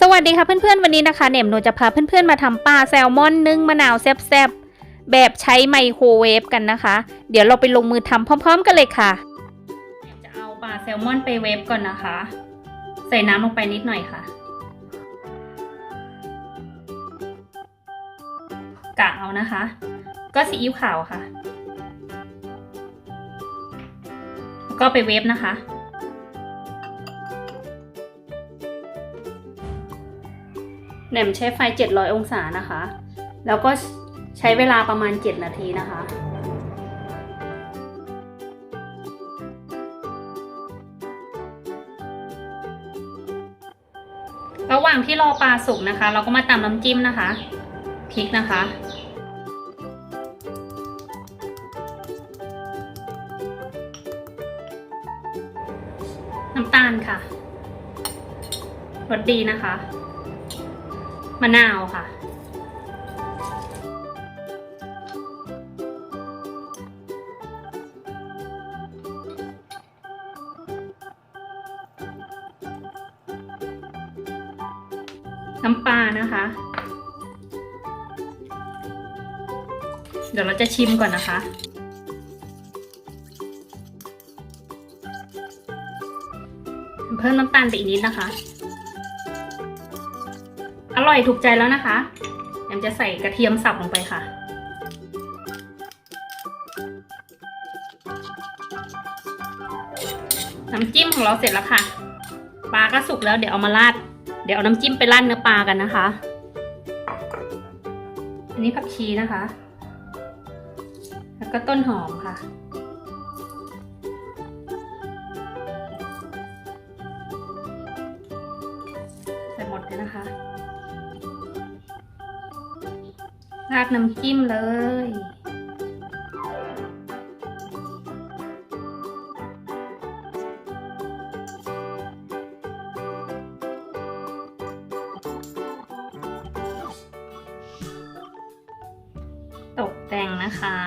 สวัสดีค่ะเพื่อนๆวันนี้นะคะเนมโนจะพาเพื่อนๆมาทำปลาแซลมอนนึ่งมะนาวแซ่บๆแบบใช้ไมโครเวฟกันนะคะ เดี๋ยวเราไปลงมือทำพร้อม ๆ กันเลยค่ะเนมจะเอาปลาแซลมอนไปเวฟก่อนนะคะ ใส่น้ำลงไปนิดหน่อยค่ะกะเอานะคะ ก็ซีอิ๊วขาวค่ะแล้วก็ไปเวฟนะคะ แหนมใช้ไฟ 700 องศานะคะ แล้วก็ใช้เวลาประมาณ 7 นาทีนะคะระหว่างที่รอปลาสุกนะคะ เราก็มาตำน้ำจิ้มนะคะพริกนะคะ น้ำตาลค่ะรสดีนะคะ มะนาวค่ะ น้ำปลานะคะ เดี๋ยวเราจะชิมก่อนนะคะเพิ่มน้ำตาลไปอีกนิดนะคะ อร่อยถูกใจแล้วนะคะแอมจะใส่กระเทียมสับลงไปค่ะ น้ำจิ้มของเราเสร็จแล้วค่ะ ปลาก็สุกแล้วเดี๋ยวเอามาราด เดี๋ยวเอาน้ำจิ้มไปราดเนื้อปลากันนะคะ อันนี้ผักชีนะคะ แล้วก็ต้นหอมค่ะใส่หมดเลยนะคะ ราดน้ำจิ้มเลย ตกแต่งนะคะ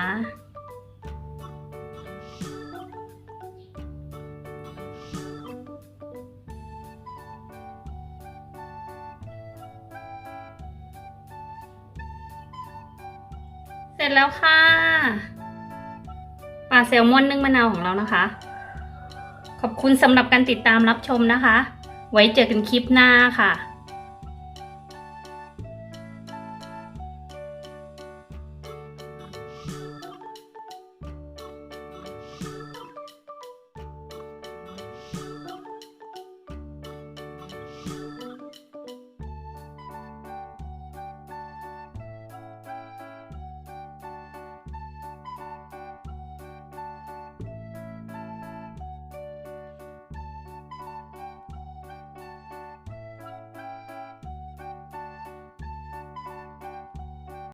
จแล้วค่ะปลาแซลมอนนึ่งมะนาวของเรานะคะ ขอบคุณสำหรับการติดตามรับชมนะคะ ไว้เจอกันคลิปหน้าค่ะ